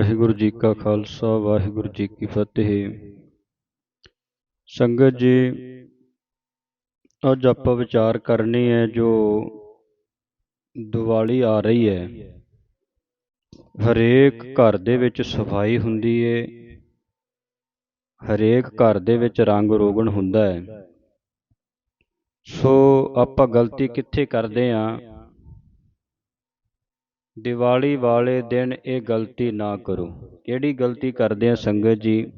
ਵਾਹਿਗੁਰੂ ਜੀ ਕਾ ਖਾਲਸਾ, ਵਾਹਿਗੁਰੂ ਜੀ ਕੀ ਫਤਿਹ। ਸੰਗਤ ਜੀ, ਅੱਜ ਆਪਾਂ ਵਿਚਾਰ ਕਰਨੀ ਹੈ ਜੋ ਦੀਵਾਲੀ ਆ ਰਹੀ ਹੈ। ਹਰੇਕ ਘਰ ਦੇ ਵਿੱਚ ਸਫ਼ਾਈ ਹੁੰਦੀ ਏ ਹਰੇਕ ਘਰ ਦੇ ਵਿੱਚ ਰੰਗ ਰੋਗਣ ਹੁੰਦਾ ਹੈ। ਸੋ ਆਪਾਂ ਗਲਤੀ ਕਿੱਥੇ ਕਰਦੇ ਆਂ ਦੀਵਾਲੀ ਵਾਲੇ ਦਿਨ ਇਹ ਗਲਤੀ ਨਾ ਕਰੋ। ਕਿਹੜੀ ਗਲਤੀ ਕਰਦੇ ਆ ਸੰਗਤ ਜੀ?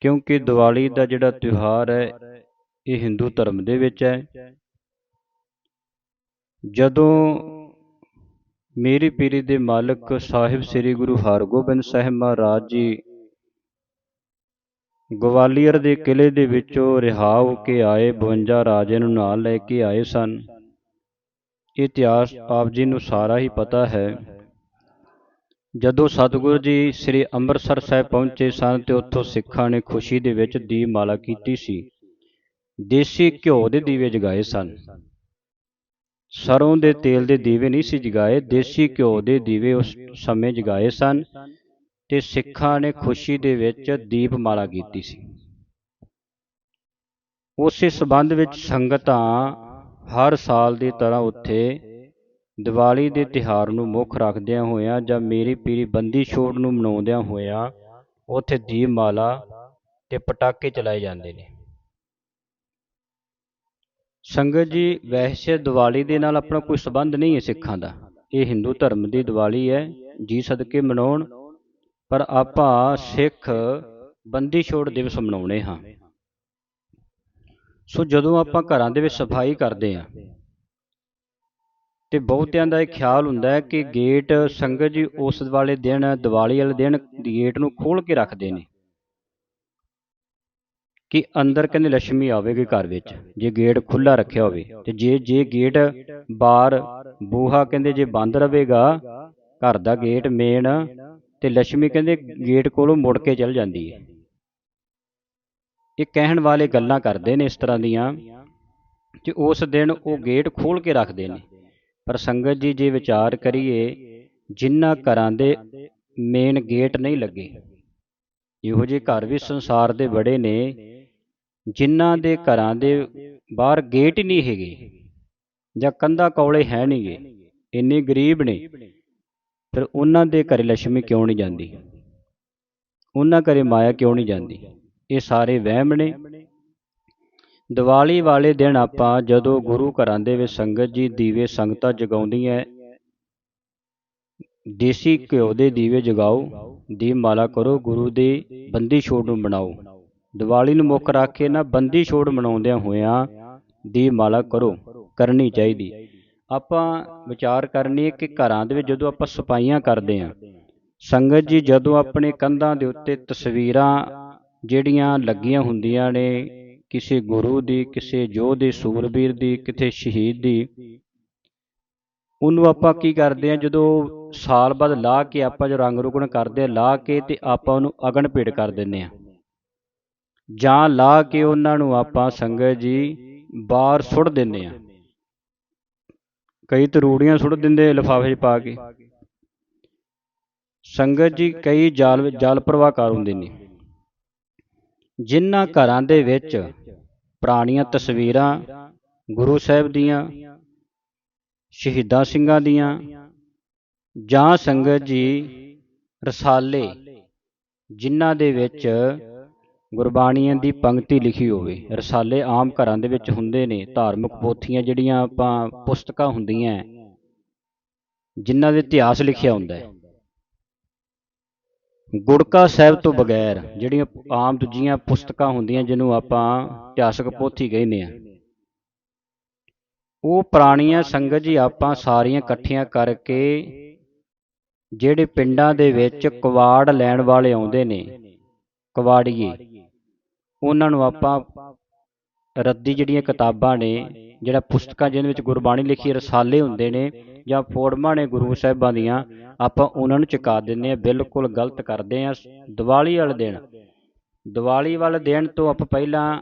ਕਿਉਂਕਿ ਦੀਵਾਲੀ ਦਾ ਜਿਹੜਾ ਤਿਉਹਾਰ ਹੈ, ਇਹ ਹਿੰਦੂ ਧਰਮ ਦੇ ਵਿੱਚ ਹੈ। ਜਦੋਂ ਮੇਰੀ ਪੀਰੀ ਦੇ ਮਾਲਕ ਸਾਹਿਬ ਸ੍ਰੀ ਗੁਰੂ ਹਰਗੋਬਿੰਦ ਸਾਹਿਬ ਮਹਾਰਾਜ ਜੀ ਗਵਾਲੀਅਰ ਦੇ ਕਿਲੇ ਦੇ ਵਿੱਚੋਂ ਰਿਹਾ ਹੋ ਕੇ ਆਏ 52 ਰਾਜੇ ਨੂੰ ਨਾਲ ਲੈ ਕੇ ਆਏ ਸਨ। ਇਤਿਹਾਸ ਆਪ ਜੀ ਨੂੰ ਸਾਰਾ ਹੀ ਪਤਾ ਹੈ ਜਦੋਂ ਸਤਿਗੁਰੂ ਜੀ ਸ੍ਰੀ ਅੰਮ੍ਰਿਤਸਰ ਸਾਹਿਬ ਪਹੁੰਚੇ ਸਨ ਤੇ ਉੱਥੋਂ ਸਿੱਖਾਂ ਨੇ ਖੁਸ਼ੀ ਦੇ ਵਿੱਚ ਦੀਪਮਾਲਾ ਕੀਤੀ ਸੀ। ਦੇਸੀ ਘਿਓ ਦੇ ਦੀਵੇ ਜਗਾਏ ਸਨ। ਸਰੋਂ ਦੇ ਤੇਲ ਦੇ ਦੀਵੇ ਨਹੀਂ ਸੀ ਜਗਾਏ। ਦੇਸੀ ਘਿਓ ਦੇ ਦੀਵੇ ਉਸ ਸਮੇਂ ਜਗਾਏ ਸਨ ਤੇ ਸਿੱਖਾਂ ਨੇ ਖੁਸ਼ੀ ਦੇ ਵਿੱਚ ਦੀਪਮਾਲਾ ਕੀਤੀ ਸੀ। ਉਸੇ ਸਬੰਧ ਵਿੱਚ ਸੰਗਤਾਂ ਹਰ ਸਾਲ ਦੀ ਤਰ੍ਹਾਂ ਉੱਥੇ ਦੀਵਾਲੀ ਦੇ ਤਿਉਹਾਰ ਨੂੰ ਮੁੱਖ ਰੱਖਦਿਆਂ ਹੋਇਆਂ ਜਾਂ ਮੇਰੀ ਪੀਰੀ ਬੰਦੀ ਛੋੜ ਨੂੰ ਮਨਾਉਂਦਿਆਂ ਹੋਇਆਂ ਉੱਥੇ ਦੀਪਮਾਲਾ ਤੇ ਪਟਾਕੇ ਚਲਾਏ ਜਾਂਦੇ ਨੇ। ਸੰਗਤ ਜੀ, ਵੈਸੇ ਦੀਵਾਲੀ ਦੇ ਨਾਲ ਆਪਣਾ ਕੋਈ ਸਬੰਧ ਨਹੀਂ ਹੈ ਸਿੱਖਾਂ ਦਾ। ਇਹ ਹਿੰਦੂ ਧਰਮ ਦੀ ਦੀਵਾਲੀ ਹੈ, ਜੀ ਸਦਕੇ ਮਨਾਉਣ, ਪਰ ਆਪਾਂ ਸਿੱਖ ਬੰਦੀ ਛੋੜ ਦਿਵਸ ਮਨਾਉਣੇ ਹਾਂ। ਸੋ ਜਦੋਂ ਆਪਾਂ ਘਰਾਂ ਦੇ ਵਿੱਚ ਸਫ਼ਾਈ ਕਰਦੇ ਆ ਤੇ ਬਹੁਤਿਆਂ ਦਾ ਇਹ ਖਿਆਲ ਹੁੰਦਾ ਹੈ ਕਿ ਗੇਟ ਸੰਗਤ ਜੀ ਉਸ ਵਾਲੇ ਦਿਨ, ਦੀਵਾਲੀ ਵਾਲੇ ਦਿਨ ਗੇਟ ਨੂੰ ਖੋਲ ਕੇ ਰੱਖਦੇ ਨੇ। ਕਿ ਅੰਦਰ ਕਹਿੰਦੇ ਲక్ష్ਮੀ ਆਵੇਗੀ ਘਰ ਵਿੱਚ, ਜੇ ਗੇਟ ਖੁੱਲਾ ਰੱਖਿਆ ਹੋਵੇ, ਤੇ ਜੇ ਜੇ ਗੇਟ ਬਾਹਰ ਬੂਹਾ ਕਹਿੰਦੇ ਜੇ ਬੰਦ ਰਹੇਗਾ, ਘਰ ਦਾ ਗੇਟ ਮੇਨ, ਤੇ ਲక్ష్ਮੀ ਕਹਿੰਦੇ ਗੇਟ ਕੋਲੋਂ ਮੁੜ ਕੇ ਚੱਲ ਜਾਂਦੀ ਹੈ। ਇਹ ਕਹਿਣ ਵਾਲੇ ਗੱਲਾਂ ਕਰਦੇ ਨੇ ਇਸ ਤਰ੍ਹਾਂ ਦੀਆਂ ਕਿ ਉਸ ਦਿਨ ਉਹ ਗੇਟ ਖੋਲ ਕੇ ਰੱਖਦੇ ਨੇ। ਪਰ ਸੰਗਤ ਜੀ, ਜੇ ਵਿਚਾਰ ਕਰੀਏ ਜਿਨ੍ਹਾਂ ਘਰਾਂ ਦੇ ਮੇਨ ਗੇਟ ਨਹੀਂ ਲੱਗੇ। ਇਹੋ ਜਿਹੇ ਘਰ ਵੀ ਸੰਸਾਰ ਦੇ ਬੜੇ ਨੇ ਜਿਨ੍ਹਾਂ ਦੇ ਘਰਾਂ ਦੇ ਬਾਹਰ ਗੇਟ ਹੀ ਨਹੀਂ ਹੈਗੇ। ਜਾਂ ਕੰਧਾ ਕੌਲੇ ਹੈ ਨਹੀਂਗੇ ਇੰਨੇ ਗਰੀਬ ਨੇ। ਫਿਰ ਉਹਨਾਂ ਦੇ ਘਰੇ ਲక్ష్ਮੀ ਕਿਉਂ ਨਹੀਂ ਜਾਂਦੀ? ਉਹਨਾਂ ਘਰੇ ਮਾਇਆ ਕਿਉਂ ਨਹੀਂ ਜਾਂਦੀ? ਇਹ ਸਾਰੇ ਵਹਿਮ ਨੇ। ਦੀਵਾਲੀ ਵਾਲੇ ਦਿਨ ਆਪਾਂ ਜਦੋਂ ਗੁਰੂ ਘਰਾਂ ਦੇ ਵਿੱਚ ਸੰਗਤ ਜੀ ਦੀਵੇ ਸੰਗਤਾਂ ਜਗਾਉਂਦੀ ਹੈ ਦੇਸੀ ਘਿਓ ਦੇ ਦੀਵੇ ਜਗਾਓ, ਦੀਪਮਾਲਾ ਕਰੋ, ਗੁਰੂ ਦੇ ਬੰਦੀ ਛੋੜ ਨੂੰ ਬਣਾਓ ਦੀਵਾਲੀ ਨੂੰ ਮੁੱਖ ਰੱਖ ਕੇ ਨਾ ਬੰਦੀ ਛੋੜ ਮਨਾਉਂਦਿਆਂ ਹੋਇਆਂ ਦੀਪਮਾਲਾ ਕਰੋ, ਕਰਨੀ ਚਾਹੀਦੀ। ਆਪਾਂ ਵਿਚਾਰ ਕਰਨੀ ਹੈ ਕਿ ਘਰਾਂ ਦੇ ਵਿੱਚ ਜਦੋਂ ਆਪਾਂ ਸਫਾਈਆਂ ਕਰਦੇ ਆਂ, ਸੰਗਤ ਜੀ ਜਦੋਂ ਆਪਣੇ ਕੰਧਾਂ ਦੇ ਉੱਤੇ ਤਸਵੀਰਾਂ ਜਿਹੜੀਆਂ ਲੱਗੀਆਂ ਹੁੰਦੀਆਂ ਨੇ, ਕਿਸੇ ਗੁਰੂ ਦੀ, ਕਿਸੇ ਯੋਧੇ ਸੂਰਬੀਰ ਦੀ, ਕਿਤੇ ਸ਼ਹੀਦ ਦੀ। ਉਹਨੂੰ ਆਪਾਂ ਕੀ ਕਰਦੇ ਆ ਜਦੋਂ ਸਾਲ ਬਾਅਦ ਲਾ ਕੇ ਆਪਾਂ ਜੋ ਰੰਗ ਰੁਗਣ ਕਰਦੇ ਆ ਲਾ ਕੇ ਤੇ ਆਪਾਂ ਉਹਨੂੰ ਅਗਨ ਭੇਟ ਕਰ ਦਿੰਨੇ ਆ ਜਾਂ ਲਾ ਕੇ ਉਹਨਾਂ ਨੂੰ ਆਪਾਂ ਸੰਗਤ ਜੀ ਬਾਹਰ ਸੁੱਟ ਦਿੰਨੇ ਆ ਕਈ ਤਰੂੜੀਆਂ ਸੁੱਟ ਦਿੰਦੇ, ਲਿਫਾਫੇ 'ਚ ਪਾ ਕੇ। ਸੰਗਤ ਜੀ ਕਈ ਜਾਲ ਜਾਲ ਪ੍ਰਵਾਹਕਾਰ ਹੁੰਦੇ ਨੇ। ਜਿਨ੍ਹਾਂ ਘਰਾਂ ਦੇ ਵਿੱਚ ਪੁਰਾਣੀਆਂ ਤਸਵੀਰਾਂ ਗੁਰੂ ਸਾਹਿਬ ਦੀਆਂ ਸ਼ਹੀਦਾਂ ਸਿੰਘਾਂ ਦੀਆਂ ਜਾਂ ਸੰਗਤ ਜੀ ਰਸਾਲੇ ਜਿਨ੍ਹਾਂ ਦੇ ਵਿੱਚ ਗੁਰਬਾਣੀਆਂ ਦੀ ਪੰਕਤੀ ਲਿਖੀ ਹੋਵੇ। ਰਸਾਲੇ ਆਮ ਘਰਾਂ ਦੇ ਵਿੱਚ ਹੁੰਦੇ ਨੇ ਧਾਰਮਿਕ ਪੋਥੀਆਂ ਜਿਹੜੀਆਂ ਆਪਾਂ ਪੁਸਤਕਾਂ ਹੁੰਦੀਆਂ ਜਿਨ੍ਹਾਂ ਦੇ ਇਤਿਹਾਸ ਲਿਖਿਆ ਹੁੰਦਾ ਹੈ। ਗੁੜਕਾ ਸਾਹਿਬ ਤੋਂ ਬਗੈਰ ਜਿਹੜੀਆਂ ਆਮ ਦੂਜੀਆਂ ਪੁਸਤਕਾਂ ਹੁੰਦੀਆਂ ਜਿਹਨੂੰ ਆਪਾਂ ਇਤਿਹਾਸਕ ਪੋਥੀ ਕਹਿੰਦੇ ਆ। ਉਹ ਪੁਰਾਣੀਆਂ ਸੰਗਤ ਜੀ ਆਪਾਂ ਸਾਰੀਆਂ ਇਕੱਠੀਆਂ ਕਰਕੇ ਜਿਹੜੇ ਪਿੰਡਾਂ ਦੇ ਵਿੱਚ ਕਵਾੜ ਲੈਣ ਵਾਲੇ ਆਉਂਦੇ ਨੇ, ਕਵਾੜੀਏ, ਉਹਨਾਂ ਨੂੰ ਆਪਾਂ ਰੱਦੀ ਜਿਹੜੀਆਂ ਕਿਤਾਬਾਂ ਨੇ, ਜਿਹੜਾ ਪੁਸਤਕਾਂ ਜਿਹਦੇ ਵਿੱਚ ਗੁਰਬਾਣੀ ਲਿਖੀ ਰਸਾਲੇ ਹੁੰਦੇ ਨੇ ਜਾਂ ਫੋੜਮਾਂ ਨੇ ਗੁਰੂ ਸਾਹਿਬਾਂ ਦੀਆਂ, ਆਪਾਂ ਉਹਨਾਂ ਨੂੰ ਚੁਕਾ ਦਿੰਦੇ ਆ ਬਿਲਕੁਲ ਗਲਤ ਕਰਦੇ ਆ ਦੀਵਾਲੀ ਵਾਲੇ ਦਿਨ। ਦੀਵਾਲੀ ਵਾਲੇ ਦਿਨ ਤੋਂ ਆਪਾਂ ਪਹਿਲਾਂ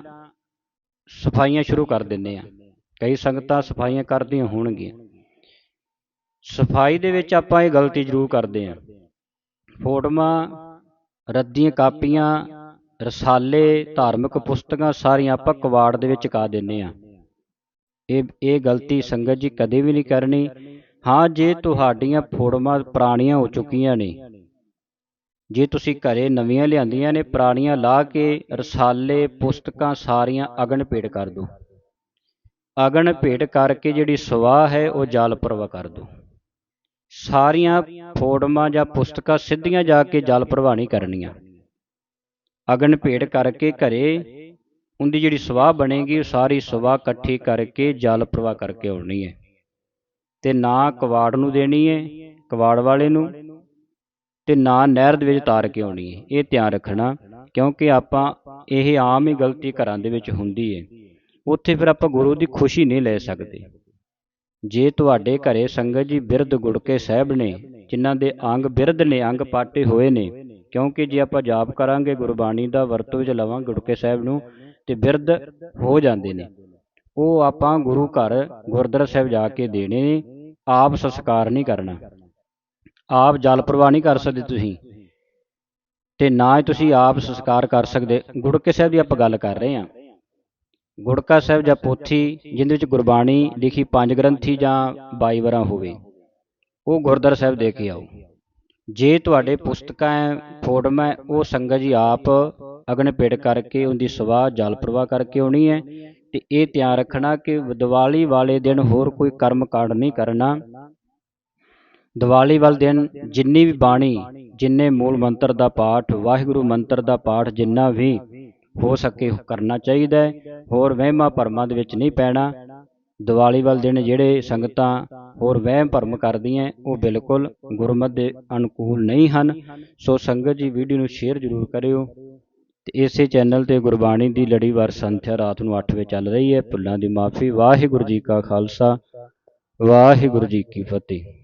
ਸਫਾਈਆਂ ਸ਼ੁਰੂ ਕਰ ਦਿੰਦੇ ਆ ਕਈ ਸੰਗਤਾਂ ਸਫਾਈਆਂ ਕਰਦੀਆਂ ਹੋਣਗੀਆਂ। ਸਫ਼ਾਈ ਦੇ ਵਿੱਚ ਆਪਾਂ ਇਹ ਗਲਤੀ ਜ਼ਰੂਰ ਕਰਦੇ ਆ ਫੋਟੋਆਂ ਰੱਦੀਆਂ ਕਾਪੀਆਂ ਰਸਾਲੇ ਧਾਰਮਿਕ ਪੁਸਤਕਾਂ ਸਾਰੀਆਂ ਆਪਾਂ ਕਵਾੜ ਦੇ ਵਿੱਚ ਕਾ ਦਿੰਨੇ ਆ। ਇਹ ਇਹ ਗਲਤੀ ਸੰਗਤ ਜੀ ਕਦੇ ਵੀ ਨਹੀਂ ਕਰਨੀ। ਹਾਂ, ਜੇ ਤੁਹਾਡੀਆਂ ਫੋਟੋਆਂ ਪੁਰਾਣੀਆਂ ਹੋ ਚੁੱਕੀਆਂ ਨੇ, ਜੇ ਤੁਸੀਂ ਘਰੇ ਨਵੀਆਂ ਲਿਆਂਦੀਆਂ ਨੇ, ਪੁਰਾਣੀਆਂ ਲਾ ਕੇ ਰਸਾਲੇ ਪੁਸਤਕਾਂ ਸਾਰੀਆਂ ਅਗਨ ਭੇਟ ਕਰ ਦਿਓ ਅਗਨ ਭੇਟ ਕਰਕੇ ਜਿਹੜੀ ਸਵਾਹ ਹੈ, ਉਹ ਜਲ ਪ੍ਰਵਾਹ ਕਰ ਦਿਓ ਸਾਰੀਆਂ ਫੋਟੋਆਂ ਜਾਂ ਪੁਸਤਕਾਂ ਸਿੱਧੀਆਂ ਜਾ ਕੇ ਜਲ ਪ੍ਰਵਾਹ ਨਹੀਂ ਕਰਨੀਆਂ। ਅਗਨ ਭੇਟ ਕਰਕੇ ਘਰੇ, ਉਹਦੀ ਜਿਹੜੀ ਸਵਾਹ ਬਣੇਗੀ, ਉਹ ਸਾਰੀ ਸਵਾਹ ਇਕੱਠੀ ਕਰਕੇ ਜਲ ਪ੍ਰਵਾਹ ਕਰਕੇ ਆਉਣੀ ਹੈ। ਤੇ ਨਾ ਕਵਾੜ ਨੂੰ ਦੇਣੀ ਹੈ, ਕਵਾੜ ਵਾਲੇ ਨੂੰ, ਤੇ ਨਾ ਨਹਿਰ ਦੇ ਵਿੱਚ ਤਾਰ ਕੇ ਆਉਣੀ ਹੈ। ਇਹ ਧਿਆਨ ਰੱਖਣਾ, ਕਿਉਂਕਿ ਆਪਾਂ, ਇਹ ਆਮ ਹੀ ਗਲਤੀ ਘਰਾਂ ਦੇ ਵਿੱਚ ਹੁੰਦੀ ਹੈ। ਉੱਥੇ ਫਿਰ ਆਪਾਂ ਗੁਰੂ ਦੀ ਖੁਸ਼ੀ ਨਹੀਂ ਲੈ ਸਕਦੇ। ਜੇ ਤੁਹਾਡੇ ਘਰੇ ਸੰਗਤ ਜੀ ਬਿਰਧ ਗੁੜਕੇ ਸਾਹਿਬ ਨੇ, ਜਿਨ੍ਹਾਂ ਦੇ ਅੰਗ ਬਿਰਧ ਨੇ, ਅੰਗ ਪਾਟੇ ਹੋਏ ਨੇ ਕਿਉਂਕਿ ਜੇ ਆਪਾਂ ਜਾਪ ਕਰਾਂਗੇ, ਗੁਰਬਾਣੀ ਦਾ ਵਰਤੋਂ ਵਿੱਚ ਲਵਾਂਗੇ ਗੁੜਕੇ ਸਾਹਿਬ ਨੂੰ, ਤੇ ਬਿਰਧ ਹੋ ਜਾਂਦੇ ਨੇ। ਉਹ ਆਪਾਂ ਗੁਰੂ ਘਰ, ਗੁਰਦੁਆਰਾ ਸਾਹਿਬ ਜਾ ਕੇ ਦੇਣੇ ਨੇ। ਆਪ ਸੰਸਕਾਰ ਨਹੀਂ ਕਰਨਾ। ਆਪ ਜਲ ਪ੍ਰਵਾਹ ਨਹੀਂ ਕਰ ਸਕਦੇ ਤੁਸੀਂ। ਤੇ ਨਾ ਹੀ ਤੁਸੀਂ ਆਪ ਸੰਸਕਾਰ ਕਰ ਸਕਦੇ। ਗੁੜਕੇ ਸਾਹਿਬ ਦੀ ਆਪਾਂ ਗੱਲ ਕਰ ਰਹੇ ਹਾਂ। ਗੁੜਕਾ ਸਾਹਿਬ ਜਾਂ ਪੋਥੀ ਜਿਹਦੇ ਵਿੱਚ ਗੁਰਬਾਣੀ ਲਿਖੀ ਪੰਜ ਗ੍ਰੰਥੀ ਜਾਂ 22 ਵਰਾਂ ਹੋਵੇ, ਉਹ ਗੁਰਦੁਆਰਾ ਸਾਹਿਬ ਦੇ ਕੇ ਆਓ। ਜੇ ਤੁਹਾਡੇ ਪੁਸਤਕਾਂ ਹੈ, ਫੋਟੋਆਂ ਹੈ, ਉਹ ਸੰਗਤ ਜੀ ਆਪ ਅਗਨ ਭੇਟ ਕਰਕੇ ਉਹਦੀ ਸਵਾਹ ਜਲ ਪ੍ਰਵਾਹ ਕਰਕੇ ਆਉਣੀ ਹੈ। ਤੇ ਇਹ ਧਿਆਨ ਰੱਖਣਾ ਕਿ ਦੀਵਾਲੀ ਵਾਲੇ ਦਿਨ ਹੋਰ ਕੋਈ ਕਰਮ ਕਾਂਡ ਨਹੀਂ ਕਰਨਾ। ਦੀਵਾਲੀ ਵਾਲੇ ਦਿਨ ਜਿੰਨੀ ਵੀ ਬਾਣੀ ਜਿੰਨੇ ਮੂਲ ਮੰਤਰ ਦਾ ਪਾਠ ਵਾਹਿਗੁਰੂ ਮੰਤਰ ਦਾ ਪਾਠ ਜਿੰਨਾ ਵੀ ਹੋ ਸਕੇ ਕਰਨਾ ਚਾਹੀਦਾ ਹੈ। ਹੋਰ ਵਹਿਮਾਂ ਭਰਮਾਂ ਦੇ ਵਿੱਚ ਨਹੀਂ ਪੈਣਾ। ਦੀਵਾਲੀ ਵਾਲੇ ਦਿਨ ਜਿਹੜੇ ਸੰਗਤਾਂ ਹੋਰ ਵਹਿਮ ਭਰਮ ਕਰਦੀਆਂ ਉਹ ਬਿਲਕੁਲ ਗੁਰਮਤ ਦੇ ਅਨੁਕੂਲ ਨਹੀਂ ਹਨ। ਸੋ ਸੰਗਤ ਜੀ, ਵੀਡੀਓ ਨੂੰ ਸ਼ੇਅਰ ਜ਼ਰੂਰ ਕਰਿਓ ਤੇ ਇਸੇ ਚੈਨਲ ਤੇ ਗੁਰਬਾਣੀ ਦੀ ਲੜੀਵਾਰ ਸੰਥਿਆ ਰਾਤ ਨੂੰ 8 ਵਜੇ ਚੱਲ ਰਹੀ ਹੈ। ਭੁੱਲਾਂ ਦੀ ਮਾਫੀ। ਵਾਹਿਗੁਰੂ ਜੀ ਕਾ ਖਾਲਸਾ, ਵਾਹਿਗੁਰੂ ਜੀ ਕੀ ਫਤਿਹ।